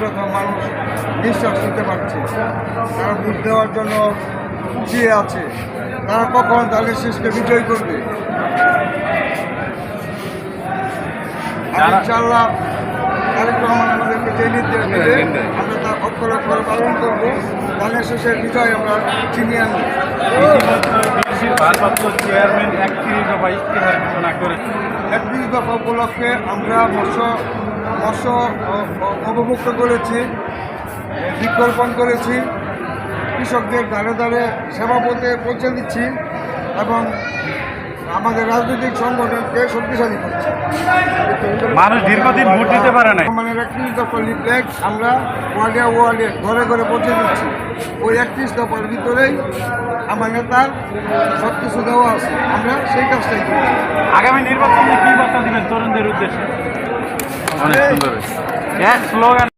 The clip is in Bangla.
প্রথম মানুষ নিঃশ্বাস নিতে পারছে। তারা ভোট দেওয়ার জন্য চেয়ে আছে। তারা কখন তাদের শেষকে বিজয় করবে? ইনশাল্লাহ তারেক রহমান আমাদেরকে যে নির্দেশ দেবে আমরা তা অক্ষর অক্ষরে পালন করব। ধানের শেষের বিজয় আমরা চিনিয়ে আনব। ভারপ্রাপ্ত চেয়ারম্যান একত্রিশ দফা ইস্তেহার ঘোষণা করেছে একত্রিশ দফা উপলক্ষে আমরা মৎস্য অ- অবমুক্ত করেছি বৃক্ষরোপণ করেছি কৃষকদের দ্বারে দ্বারে সেবা পথে পৌঁছে দিচ্ছি এবং আমাদের রাজনৈতিক সংগঠনকে শক্তিশালী করছি। মানুষ দীর্ঘদিন ভোট দিতে পারে নাই। মানে একত্রিশ দফা লিফলেট আমরা ওয়ার্ডে ওয়ার্ডে ঘরে ঘরে পৌঁছে দিচ্ছি। ওই একত্রিশ দফার ভিতরেই আমার নেতার সব কিছু দেওয়া আছে। আমরা সেই কাজটাই করছি আগামী নির্বাচনে কি বার্তা দিবেন তরুণদের উদ্দেশ্যে? অনেক সুন্দর হ্যাঁ স্লোগান